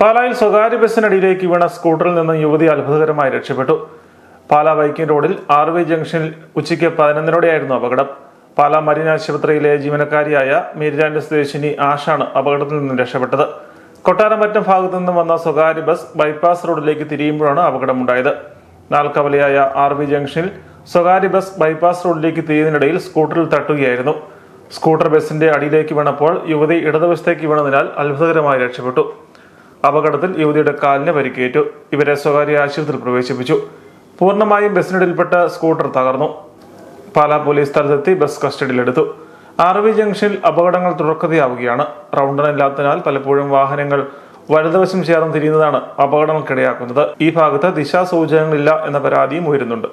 പാലായിൽ സ്വകാര്യ ബസ്സിനടിയിലേക്ക് വീണ സ്കൂട്ടറിൽ നിന്ന് യുവതി അത്ഭുതകരമായി രക്ഷപ്പെട്ടു. പാലാ വൈക്കിൻ റോഡിൽ ആർവി ജംഗ്ഷനിൽ ഉച്ചയ്ക്ക് പതിനൊന്നിനോടെയായിരുന്നു അപകടം. പാല മരീൻ ആശുപത്രിയിലെ ജീവനക്കാരിയായ മീരാൻഡ് സ്വദേശിനി ആഷാണ് അപകടത്തിൽ നിന്നും രക്ഷപ്പെട്ടത്. കൊട്ടാരമറ്റം ഭാഗത്തു നിന്നും വന്ന സ്വകാര്യ ബസ് ബൈപ്പാസ് റോഡിലേക്ക് തിരിയുമ്പോഴാണ് അപകടമുണ്ടായത്. നാൽക്കവലയായ ആർ വി ജംഗ്ഷനിൽ സ്വകാര്യ ബസ് ബൈപ്പാസ് റോഡിലേക്ക് തിരിയുന്നതിനിടയിൽ സ്കൂട്ടറിൽ തട്ടുകയായിരുന്നു. സ്കൂട്ടർ ബസിന്റെ അടിയിലേക്ക് വീണപ്പോൾ യുവതി ഇടതുവശത്തേക്ക് വീണതിനാൽ അത്ഭുതകരമായി രക്ഷപ്പെട്ടു. അപകടത്തിൽ യുവതിയുടെ കാലിന് പരിക്കേറ്റു. ഇവരെ സ്വകാര്യ ആശുപത്രിയിൽ പ്രവേശിപ്പിച്ചു. പൂർണമായും ബസ്സിനിടയിൽപ്പെട്ട സ്കൂട്ടർ തകർന്നു. പാലാ പോലീസ് സ്ഥലത്തെത്തി ബസ് കസ്റ്റഡിയിലെടുത്തു. ആർവി ജംഗ്ഷനിൽ അപകടങ്ങൾ തുടർക്കഥയാവുകയാണ്. റൗണ്ടനില്ലാത്തതിനാൽ പലപ്പോഴും വാഹനങ്ങൾ വലതുവശം ചേർന്ന് തിരിയുന്നതാണ് അപകടങ്ങൾക്കിടയാക്കുന്നത്. ഈ ഭാഗത്ത് ദിശാസൂചനകളില്ല എന്ന പരാതിയും ഉയരുന്നുണ്ട്.